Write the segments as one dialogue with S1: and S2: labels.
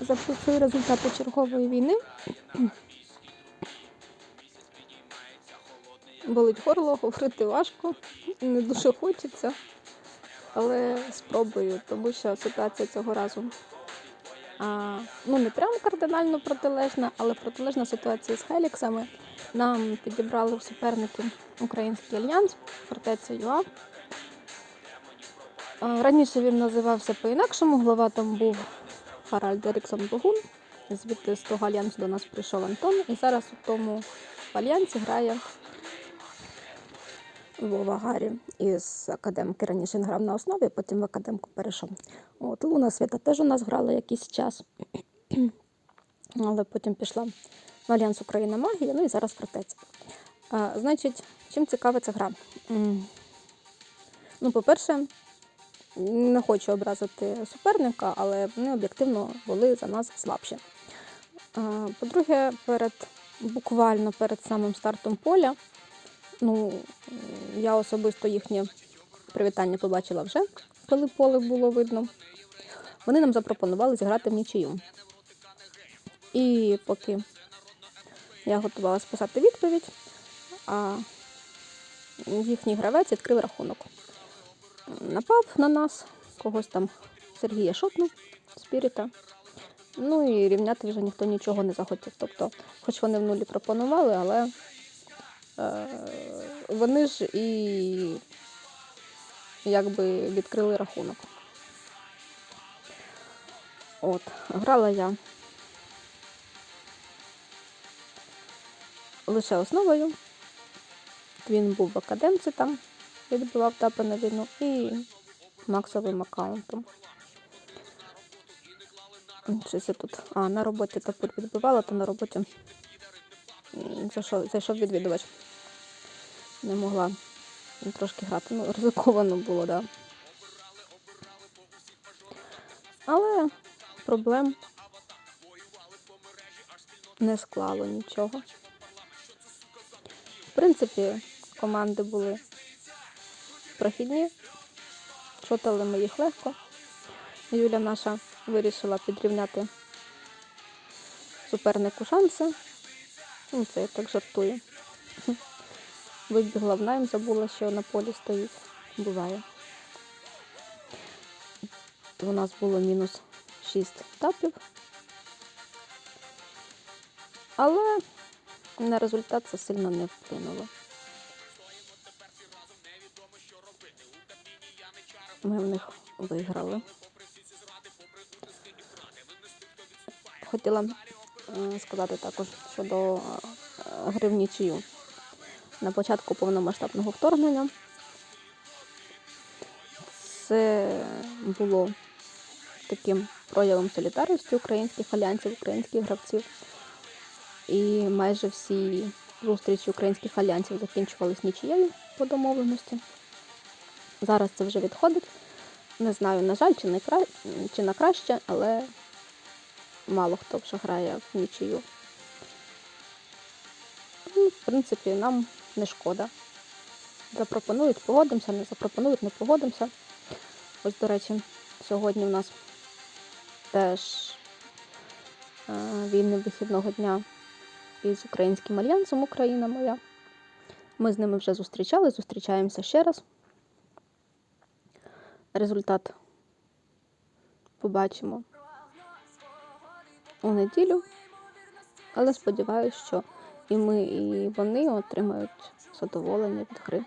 S1: записую результати чергової війни. Болить горло, говорити важко, не дуже хочеться, але спробую, тому що ситуація цього разу а, ну не прям кардинально протилежна, але протилежна ситуація з Хеліксами. Нам підібрали в суперники Український альянс, фортеця ЮА. Раніше він називався по-інакшому, глава там був Харальд Еріксон Богун. Звідти з того альянсу до нас прийшов Антон. І зараз у тому альянсі грає Вова Гарі із академки. Раніше він грав на основі, потім в академку перейшов. От Луна Свята теж у нас грала якийсь час, але потім пішла в Альянс Україна Магія, ну і зараз фортеця. Значить, чим цікава ця гра? Ну, по-перше, не хочу образити суперника, але вони об'єктивно були за нас слабші. По-друге, перед буквально перед самим стартом поля, ну, я особисто їхнє привітання побачила вже, коли поле було видно. Вони нам запропонували зіграти в нічию. І поки я готувалася писати відповідь, а їхній гравець відкрив рахунок. Напав на нас, когось там Сергія шотнув, спіріта. Ну і рівняти вже ніхто нічого не захотів. Тобто, хоч вони в нулі пропонували, але е, вони ж і якби відкрили рахунок. От, грала я лише основою. Він був в академці там, відбивав тапи на війну і максовим аккаунтом. Щось я тут. А, на роботі топор відбивала, то на роботі зайшов, зайшов відвідувач. Не могла трошки грати. Ну, ризиковано було, так. Да. Але проблем не склало нічого. В принципі, команди були прохідні, шотали ми їх легко. Юля наша вирішила підрівняти супернику шанси. Ну, це я так жартую. Вибігла в найм, забула, що на полі стоїть. Буває. У нас було мінус 6 тапів. Але на результат це сильно не вплинуло. Ми в них виграли. Хотіла сказати також щодо е, гри в нічию. На початку повномасштабного вторгнення це було таким проявом солідарності українських альянсів, українських гравців. І майже всі зустрічі українських альянсів закінчувались нічією по домовленості. Зараз це вже відходить. Не знаю, на жаль, чи, на кра... чи на краще, але мало хто вже грає в нічию. Ну, в принципі, нам не шкода. Запропонують, погодимося, не запропонують, не погодимося. Ось, до речі, сьогодні в нас теж е, вільний вихідного дня із Українським альянсом Україна моя. Ми з ними вже зустрічали, зустрічаємося ще раз. Результат. Побачимо. У неділю, але сподіваюся, що і ми, і вони отримають задоволення від гри.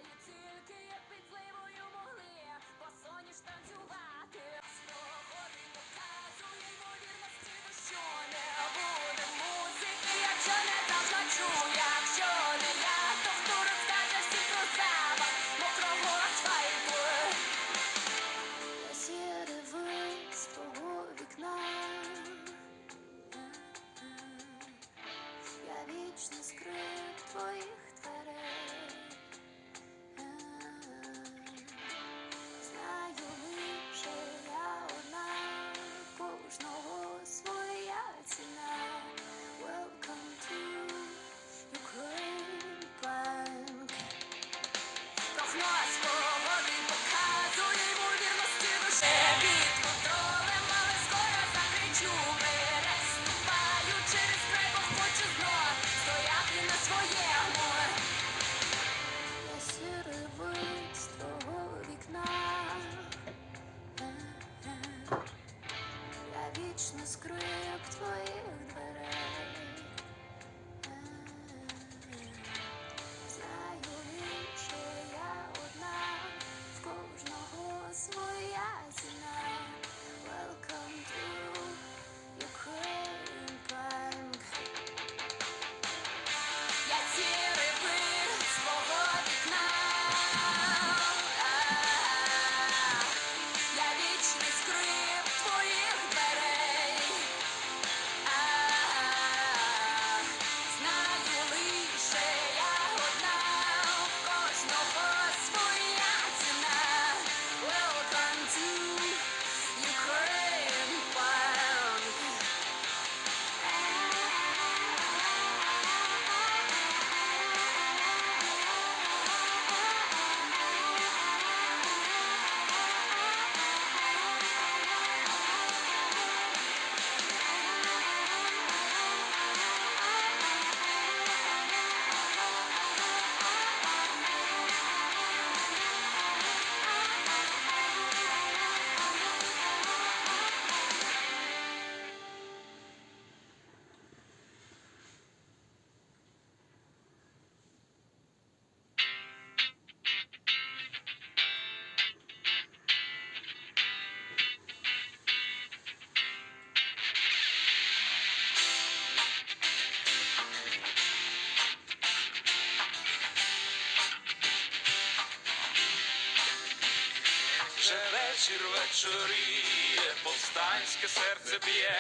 S2: Повстанське серце б'є,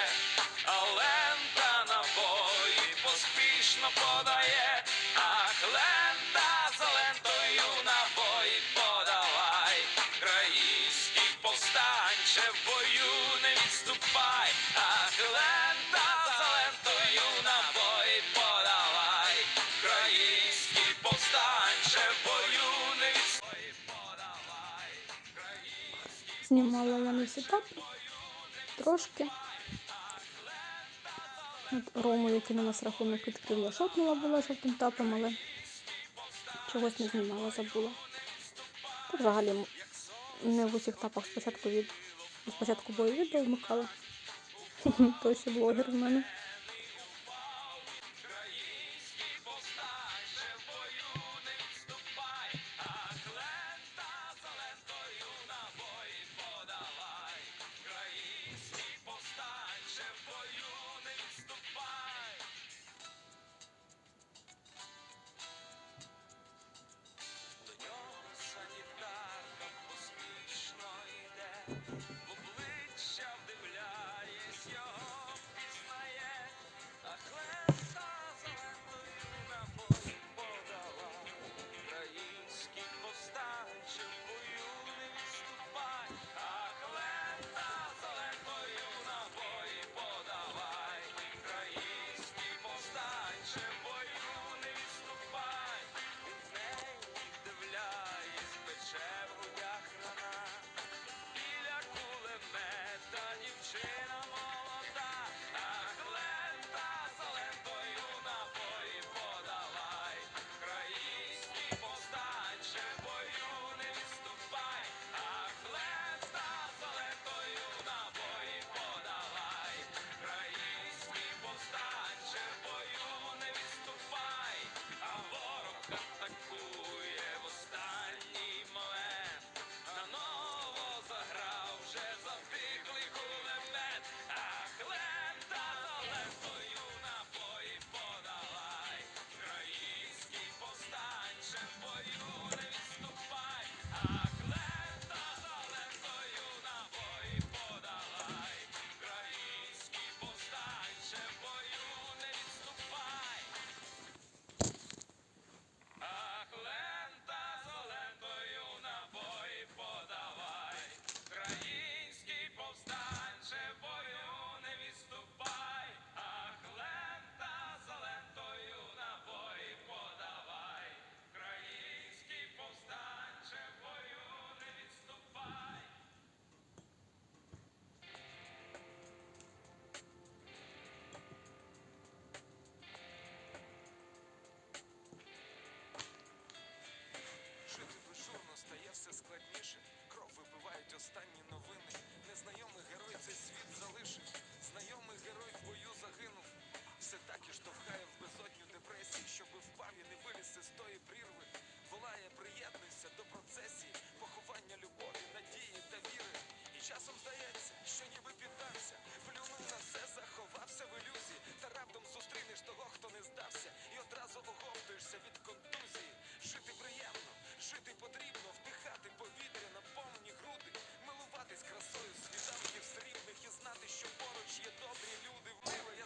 S2: а лента набої поспішно подає, ах, лента за лентою набої подавай, країнський повстанче в бою не відступай, ах, лента за лентою набої подавай, країнський повстанче в бою не відступай,
S3: Знімала я не трошки. От Рому, який на нас рахунок відкрив, я шотнула була жовтим тапом, але чогось не знімала, забула. Та взагалі не в усіх тапах спочатку від спочатку бою відео вмикала. Той ще блогер в мене.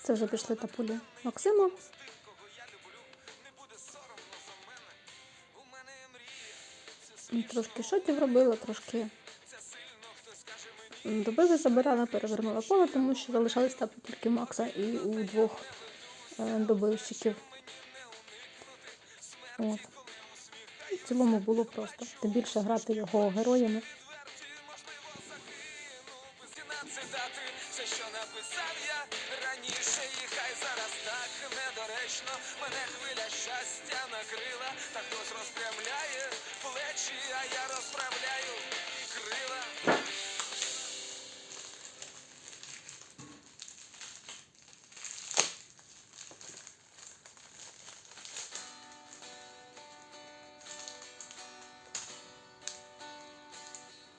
S3: Це вже пішли тапулі Максима.
S4: з тих, кого я люблю, не буде соромно за мене. У мене є мрія, це
S3: М, Трошки шотів робила, трошки добили, забирала, перевернула поле, тому що залишались тапи тільки Макса і у двох е, добивщиків. От. В цілому було просто. Тим більше грати його героями.
S4: Щастя накрила, та хтось розпрямляє плечі, а я розправляю крила.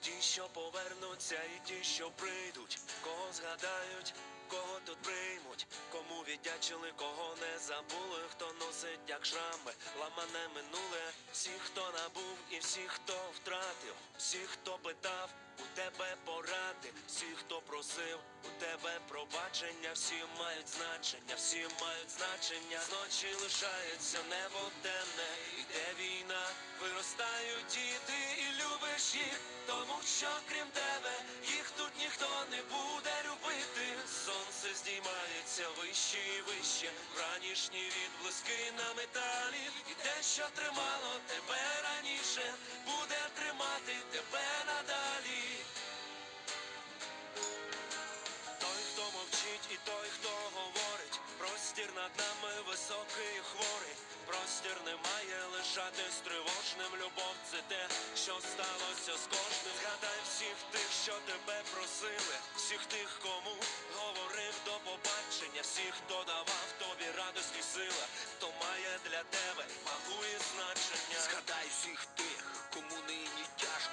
S5: Ті, що повернуться, і ті, що прийдуть, кого згадають, тут приймуть, кому віддячили, кого не забули, хто носить як шрами, ламане минуле, всі, хто набув, і всі, хто втратив, всі, хто питав,
S3: у тебе поради, всі, хто просив, у тебе пробачення, всі мають значення, всі мають значення. Зночі лишається небо темне, іде війна, виростають діти і любиш їх, тому що крім тебе їх тут ніхто не буде любити. Сонце здіймається вище і вище, ранішні відблиски на металі, і те, що тримало тебе раніше, буде тримати тебе надалі. Над нами високий хворий. Простір не має лишатись тривожним. Любов це те, що сталося з кожним. Згадай всіх тих, що тебе просили, всіх тих, кому говорив до побачення, всіх, хто давав тобі радості сила, хто має для тебе вагу і значення.
S6: Згадай всіх тих, кому нині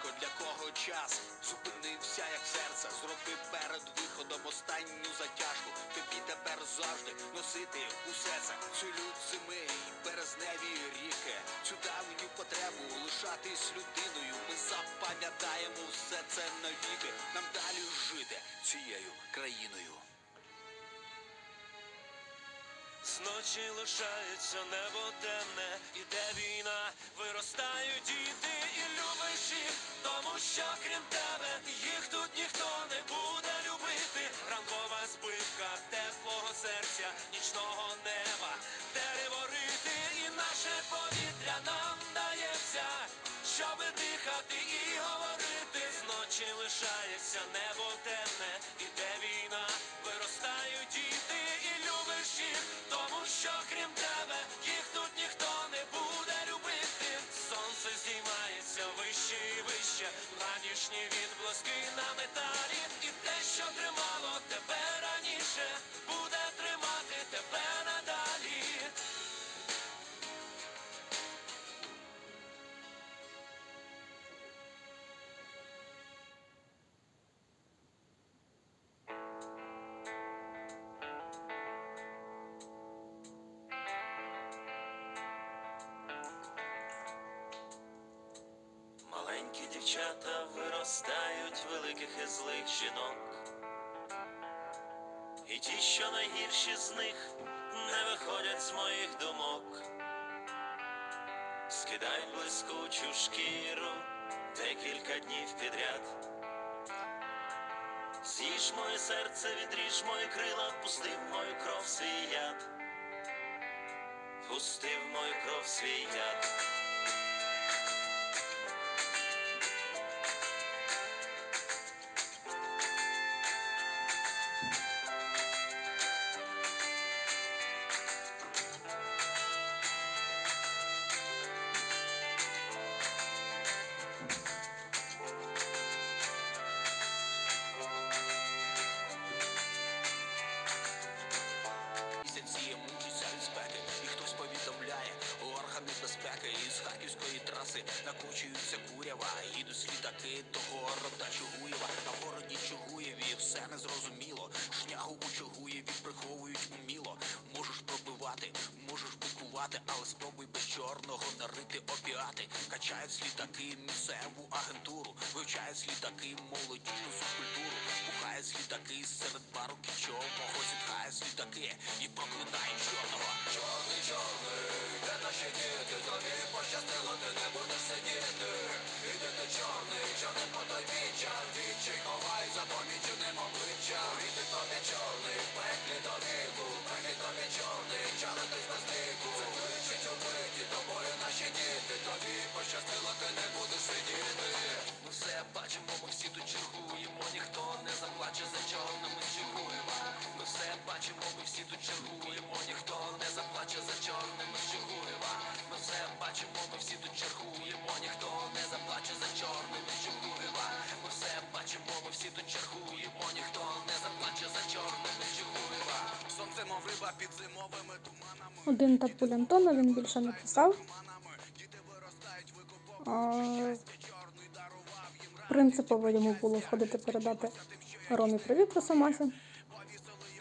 S6: тяжко, для кого час зупинився, як серце. Зроби перед виходом останню затяжку. Тобі тепер завжди носити усе це. Цю лють зими і березневі ріки. Цю давню потребу лишатись людиною. Ми запам'ятаємо все це навіки. Нам далі жити цією країною.
S3: Зночі лишається небо темне, іде війна, що крім тебе їх тут ніхто не буде любити. Ранкова збивка теплого серця, нічного неба, дерево рити, і наше повітря нам дається, щоби дихати і говорити. Зночі лишається небо ранішні відблиски на металі, і те, що тримало дівчата виростають великих і злих жінок. І ті, що найгірші з них, не виходять з моїх думок. Скидають блискучу шкіру декілька днів підряд. З'їж моє серце, відріж мої крила, пусти в мою кров свій яд. Пусти в мою кров свій яд.
S6: Харківської накручуються курява. Їдуть літаки до города Чугуєва. На городі Чугуєві все незрозуміло. Шнягу у Чугуєві приховують уміло. Можеш пробивати, можеш букувати, але спробуй без чорного нарити опіати. Качають з літаки місцеву агентуру, вивчають з літаки молодіжну субкультуру, бухають з літаки серед парубків чорного, зітхають з літаки і проклинають чорного. Чорний, чорний, де наші діти, тобі пощастило, ти не будеш сидіти. Іди ти чорний, чорний по той віча, вічі ховай за поміченим обличчям. Іди тобі чорний, пеклі до віку, пеклі тобі чорний, чалитись без віку. Закличуть убиті тобою наші діти, тобі пощастило, ти не будеш сидіти. Ми бачимо, ми всі тут чергуємо, ніхто не заплаче за чорними чергуємо. Ми все бачимо, ми всі тут чергуємо, ніхто не заплаче за чорними чергуємо. Ми все бачимо, ми всі тут чергуємо, ніхто не заплаче за чорними чергуємо. Ми все бачимо, ми всі тут чергуємо, ніхто не заплаче за чорними чергуємо. Сонце мов риба під зимовими туманами.
S1: Один тапуль Антона він більше не писав. А, принципово йому було входити передати Ромі привіт Росомасі.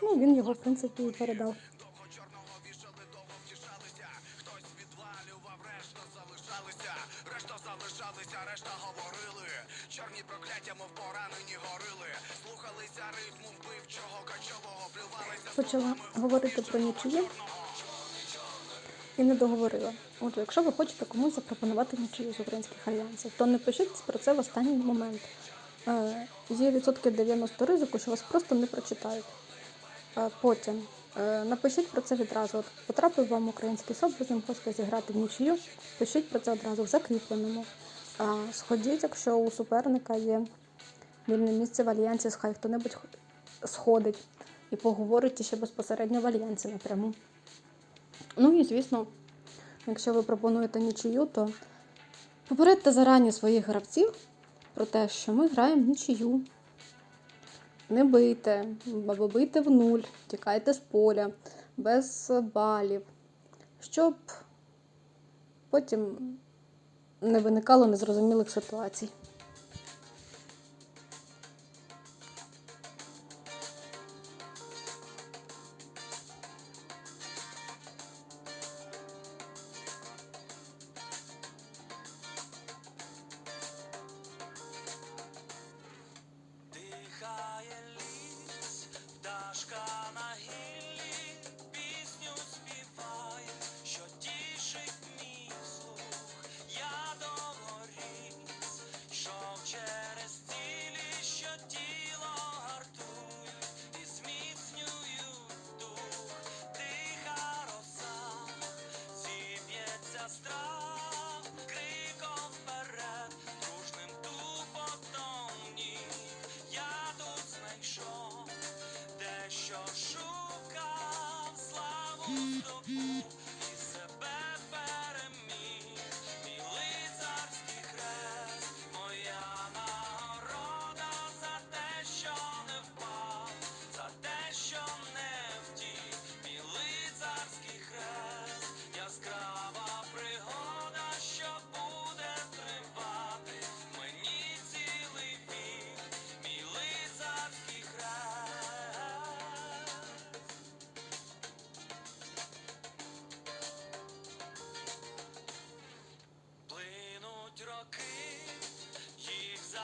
S1: Ну, він його, в принципі, і передав.
S6: Решта залишалися, решта говорили. Чорні прокляття, мов поранені горили. Слухалися ритму вбивчого кочового, плювалися
S1: Почала говорити про нічию і не договорила. Отже, якщо ви хочете комусь запропонувати нічию з українських альянсів, то не пишіть про це в останній момент. Е, є відсотки 90 ризику, що вас просто не прочитають. Е, потім е, напишіть про це відразу. От потрапив вам український СОП, ви з ним хочете зіграти в нічию, пишіть про це одразу в закріпленому. Сходіть, якщо у суперника є вільне місце в альянсі, хай хто-небудь сходить і поговорить ще безпосередньо в альянсі напряму. Ну і звісно, якщо ви пропонуєте нічию, то попередьте зарані своїх гравців про те, що ми граємо нічию. Не бийте, або бийте в нуль, тікайте з поля, без балів, щоб потім не виникало незрозумілих ситуацій.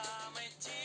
S3: Їх заметілі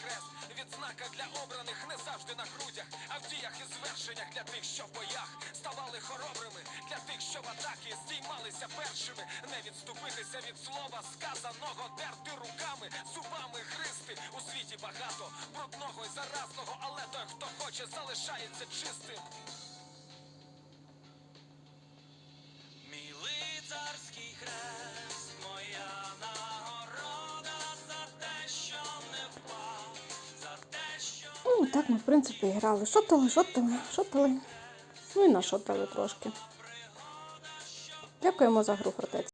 S3: хрест,
S4: відзнака для обраних не завжди на грудях, а в діях і звершеннях для тих, що в боях ставали хоробрими, для тих, що в атаки здіймалися першими, не відступитися від слова сказаного, дерти руками, зубами гристи. У світі багато брудного і заразного, але той, хто хоче, залишається чистим.
S3: Мій лицарський хрест,
S1: так ми, в принципі, і грали. Шотали, шотали, шотали. Ну і нашотали трошки. Дякуємо за гру, фортець.